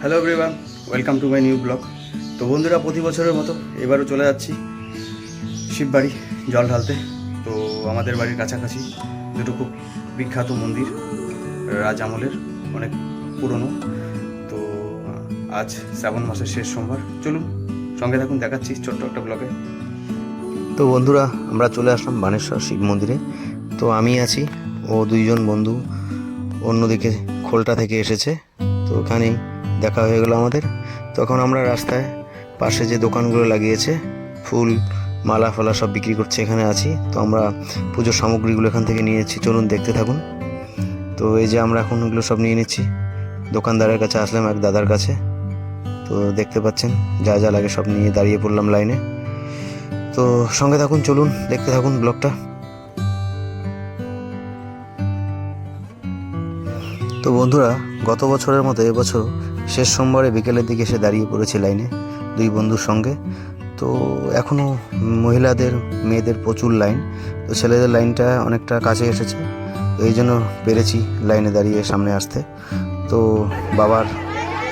Hello everyone welcome to my new blog তো বন্ধুরা, প্রতি বছরের মতো এবারও চলে যাচ্ছি শিববাড়ি জল ঢালতে। তো আমাদের বাড়ির কাছাকাছি দুটো খুব বিখ্যাত মন্দির রাজ আমলের অনেক পুরনো। তো আজ শ্রাবণ মাসের শেষ সোমবার। চলুন, সঙ্গে থাকুন, দেখাচ্ছি ছোট্ট একটা ব্লগে তো বন্ধুরা, আমরা চলে আসলাম বানেশ্বর শিব মন্দিরে। তো আমি আছি, ও দুইজন বন্ধু, অন্যদিকে খোলটা থেকে এসেছে। তো ওখানেই দেখা হয়ে গেল আমাদের। তখন আমরা রাস্তায় পাশে যে দোকানগুলো লাগিয়েছে, ফুল, মালা, ফালা সব বিক্রি করছে এখানে আছি। তো আমরা পুজোর সামগ্রীগুলো এখান থেকে নিয়েছি চলুন দেখতে থাকুন। তো এই যে আমরা এখন এগুলো সব নিয়ে নিচ্ছি। দোকানদারের কাছে আসলাম, এক দাদার কাছে। তো দেখতে পাচ্ছেন, যা যা লাগে সব নিয়ে দাঁড়িয়ে পড়লাম লাইনে। তো সঙ্গে থাকুন, চলুন দেখতে থাকুন ব্লগটা। তো বন্ধুরা গত বছরের মতো এবছর শেষ সোমবারে বিকেলের দিকে এসে দাঁড়িয়ে পড়েছি লাইনে, দুই বন্ধুর সঙ্গে। তো এখনও মহিলাদের, মেয়েদের প্রচুর লাইন, তো ছেলেদের লাইনটা অনেকটা কাছে এসেছে। তো এই জন্য পেরেছি লাইনে দাঁড়িয়ে সামনে আসতে। তো বাবার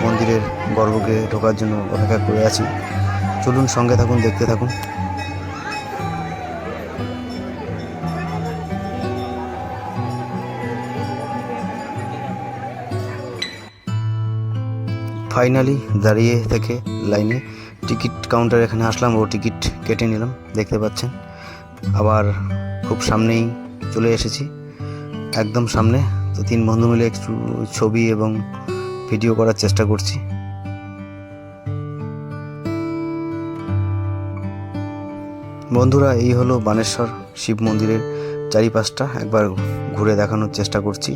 মন্দিরের গর্ভকে ঢোকার জন্য অপেক্ষা করে আছি। চলুন সঙ্গে থাকুন, দেখতে থাকুন। ফাইনালি দাঁড়িয়ে থেকে লাইনে টিকিট কাউন্টার এখানে আসলাম, ও টিকিট কেটে নিলাম, দেখতে পাচ্ছেন। আবার খুব সামনেই চলে এসেছি, একদম সামনে। তো তিন বন্ধু মিলে একটু ছবি এবং ভিডিও করার চেষ্টা করছি। বন্ধুরা, এই হলো বানেশ্বর শিব মন্দিরের চারিপাশটা। একবার ঘুরে দেখানোর চেষ্টা করছি।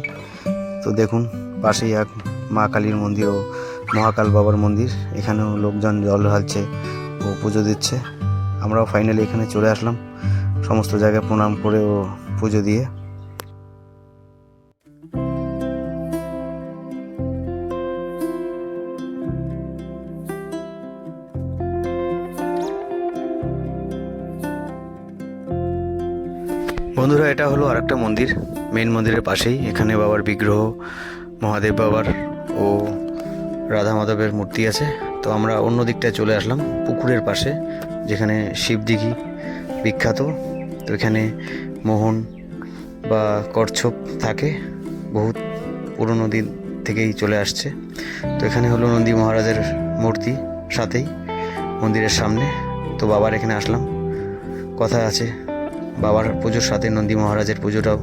তো দেখুন, পাশেই এক মা কালীর মন্দির ও মহাকাল বাবার মন্দির। এখানেও লোকজন জল ঢালছে ও পুজো দিচ্ছে। আমরাও ফাইনালি এখানে চলে আসলাম। সমস্ত জায়গায় প্রণাম করে ও পুজো দিয়ে। বন্ধুরা, এটা হলো আরেকটা মন্দির। মেন মন্দিরের পাশেই। এখানে বাবার বিগ্রহ, মহাদেব বাবার ও রাধা মাধবের মূর্তি আছে। তো আমরা অন্য দিকটায় চলে আসলাম, পুকুরের পাশে, যেখানে শিবদিঘি বিখ্যাত। তো এখানে মোহন বা কচ্ছপ থাকে, বহুত পুরনো দিন থেকেই চলে আসছে। তো এখানে হলো নন্দী মহারাজের মূর্তি সাথেই, মন্দিরের সামনে। তো বাবার এখানে আসলাম। কথা আছে, বাবার পুজোর সাথে নন্দী মহারাজের পুজোটাও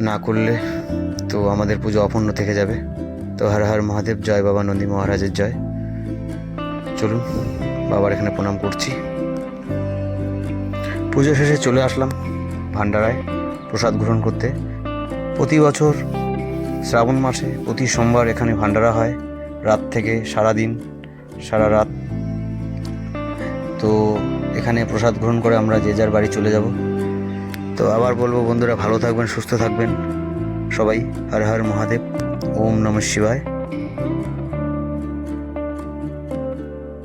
না করলে তো আমাদের পুজো অপূর্ণ থেকে যাবে। তো হর হর মহাদেব, জয় বাবা নন্দী মহারাজের জয়। চলুন, বাবার এখানে প্রণাম করছি। পুজো শেষে চলে আসলাম ভান্ডারায় প্রসাদ গ্রহণ করতে। প্রতি বছর শ্রাবণ মাসে, প্রতি সোমবার এখানে ভান্ডারা হয়। রাত থেকে সারা দিন, সারা রাত। তো এখানে প্রসাদ গ্রহণ করে আমরা যে যার বাড়ি চলে যাব। তো আবার বলব বন্ধুরা, ভালো থাকবেন, সুস্থ থাকবেন। সবাই হর হর মহাদেব ওম নম শিবায়।